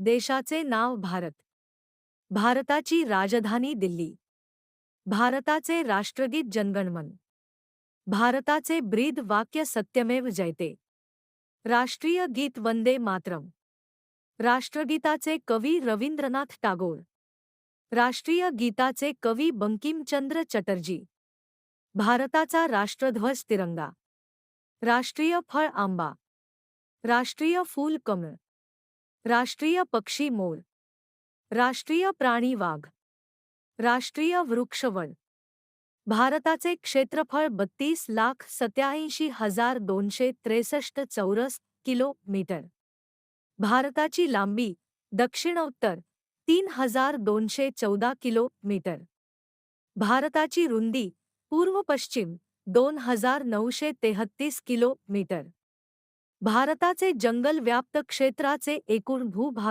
देशाचे नाव भारत. भारताची राजधानी दिल्ली. भारताचे राष्ट्रगीत जनगणमन. भारताचे ब्रीद वाक्य सत्यमेव जयते. राष्ट्रीय गीत वंदे मातरम. राष्ट्रगीताचे कवी रवींद्रनाथ टागोर. राष्ट्रीय गीताचे कवी बंकिमचंद्र चटर्जी. भारताचा राष्ट्रध्वज तिरंगा. राष्ट्रीय फळ आंबा. राष्ट्रीय फूल कमळ. राष्ट्रीय पक्षी मोर राष्ट्रीय प्राणी वाघ. राष्ट्रीय वृक्षवण भारताचे क्षेत्रफळ बत्तीस लाख सत्याऐंशी हजार दोनशे त्रेसष्ट चौरस किलोमीटर. भारताची लांबी दक्षिणोत्तर तीन हजार दोनशे चौदा किलोमीटर. भारताची रुंदी पूर्व पश्चिम दोन हजार नऊशे तेहत्तीस किलोमीटर. भारताचे जंगल व्याप्त क्षेत्राचे एकूण भूभाग